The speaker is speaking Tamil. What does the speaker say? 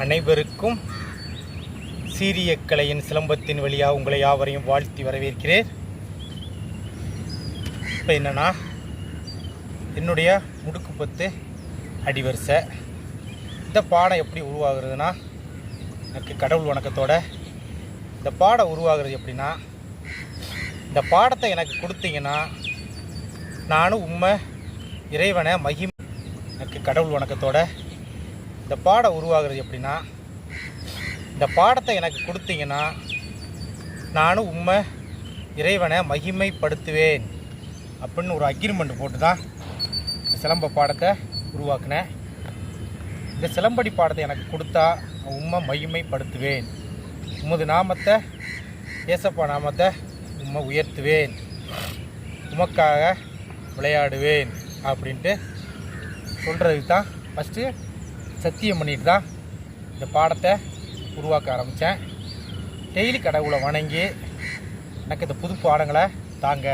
அனைவருக்கும் சீரிய கலையின் சிலம்பத்தின் வழியாக உங்களை யாவரையும் வாழ்த்தி வரவேற்கிறேன். இப்போ என்னன்னா என்னுடைய முடுக்கு பத்து அடிவரிசை. இந்த பாடம் எப்படி உருவாகிறதுனா எனக்கு கடவுள் வணக்கத்தோட இந்த பாடம் உருவாகிறது எப்படின்னா இந்த பாடத்தை எனக்கு கொடுத்தீங்கன்னா நானும் உண்மை இறைவனை மகிம் எனக்கு கடவுள் வணக்கத்தோட இந்த பாடம் உருவாகிறது எப்படின்னா இந்த பாடத்தை எனக்கு கொடுத்தீங்கன்னா நானும் உண்மை இறைவனை மகிமைப்படுத்துவேன் அப்படின்னு ஒரு அக்ரிமெண்ட் போட்டு தான் இந்த சிலம்ப பாடத்தை உருவாக்கினேன். இந்த சிலம்படி பாடத்தை எனக்கு கொடுத்தா உண்மை மகிமைப்படுத்துவேன். உமது நாமத்தை ஏசப்பா நாமத்தை உம்மை உயர்த்துவேன். உமக்காக விளையாடுவேன் அப்படின்ட்டு சொல்கிறதுக்கு தான் ஃபஸ்ட்டு சத்தியம் பண்ணிட்டு தான் இந்த பாடத்தை உருவாக்க ஆரம்பித்தேன். டெய்லி கடவுளை வணங்கி எனக்கு இந்த புது பாடங்களை தாங்க